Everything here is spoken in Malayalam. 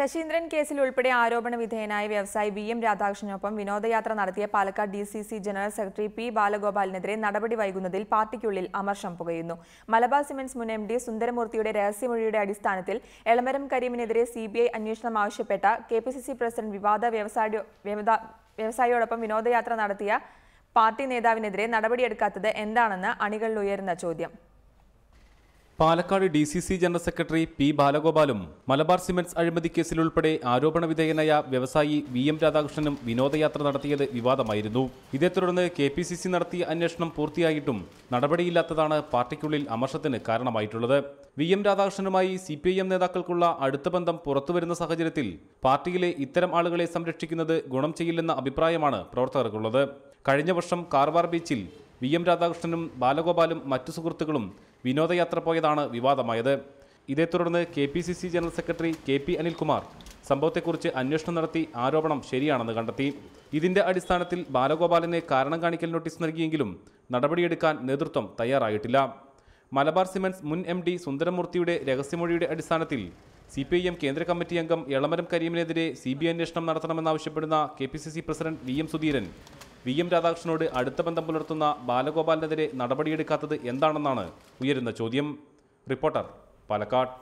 ശശീന്ദ്രൻ കേസിൽ ഉൾപ്പെടെ ആരോപണ വിധേയനായ വ്യവസായി വി എം രാധാകൃഷ്ണനൊപ്പം വിനോദയാത്ര നടത്തിയ Palakkad D C C general secretary P ബാലഗോപാലിനെതിരെ നടപടി വൈകുന്നതിൽ പാർട്ടിക്കുള്ളിൽ അമർഷം പുകയുന്നു. മലബാർ സിമന്റ്സ് മുൻ എം ഡി സുന്ദരമൂർത്തിയുടെ രഹസ്യമൊഴിയുടെ അടിസ്ഥാനത്തിൽ എളമരം കരീമിനെതിരെ സി ബി ഐ അന്വേഷണം ആവശ്യപ്പെട്ട K P C C president വിവാദ വ്യവസായ വ്യവസായിയോടൊപ്പം വിനോദയാത്ര നടത്തിയ പാർട്ടി നേതാവിനെതിരെ നടപടിയെടുക്കാത്തത് എന്താണെന്ന് അണികളിൽ ഉയരുന്ന ചോദ്യം. Palakkad D C C general secretary P ബാലഗോപാലും Malabar cements അഴിമതി കേസിൽ ഉൾപ്പെടെ ആരോപണ വിധേയനായ വ്യവസായി വി എം രാധാകൃഷ്ണനും വിനോദയാത്ര നടത്തിയത് വിവാദമായിരുന്നു. ഇതേ തുടർന്ന് കെ പി സി സി നടത്തിയ അന്വേഷണം പൂർത്തിയായിട്ടും നടപടിയില്ലാത്തതാണ് പാർട്ടിക്കുള്ളിൽ അമർഷത്തിന് കാരണമായിട്ടുള്ളത്. വി എം രാധാകൃഷ്ണനുമായി സി പി ഐ എം നേതാക്കൾക്കുള്ള അടുത്ത ബന്ധം പുറത്തുവരുന്ന സാഹചര്യത്തിൽ പാർട്ടിയിലെ ഇത്തരം ആളുകളെ സംരക്ഷിക്കുന്നത് ഗുണം ചെയ്യില്ലെന്ന അഭിപ്രായമാണ് പ്രവർത്തകർക്കുള്ളത്. കഴിഞ്ഞ വർഷം കാർവാർ ബീച്ചിൽ വി എം രാധാകൃഷ്ണനും ബാലഗോപാലും മറ്റു സുഹൃത്തുക്കളും വിനോദയാത്ര പോയതാണ് വിവാദമായത്. ഇതേ തുടർന്ന് K P C C general secretary K P Anilkumar സംഭവത്തെക്കുറിച്ച് അന്വേഷണം നടത്തി ആരോപണം ശരിയാണെന്ന് കണ്ടെത്തി. ഇതിന്റെ അടിസ്ഥാനത്തിൽ ബാലഗോപാലിന് കാരണം കാണിക്കൽ നോട്ടീസ് നൽകിയെങ്കിലും നടപടിയെടുക്കാൻ നേതൃത്വം തയ്യാറായിട്ടില്ല. മലബാർ സിമൻസ് മുൻ എം ഡി സുന്ദരമൂർത്തിയുടെ രഹസ്യമൊഴിയുടെ അടിസ്ഥാനത്തിൽ സി പി ഐ എം കേന്ദ്ര കമ്മിറ്റി അംഗം എളമരം കരീമിനെതിരെ സി ബി അന്വേഷണം നടത്തണമെന്നാവശ്യപ്പെടുന്ന K P C C president V M Sudheeran V M രാധാകൃഷ്ണനോട് അടുത്ത ബന്ധം പുലർത്തുന്ന ബാലഗോപാലിനെതിരെ നടപടിയെടുക്കാത്തത് എന്താണെന്നാണ് ഉയരുന്ന ചോദ്യം. റിപ്പോർട്ടർ പാലക്കാട്.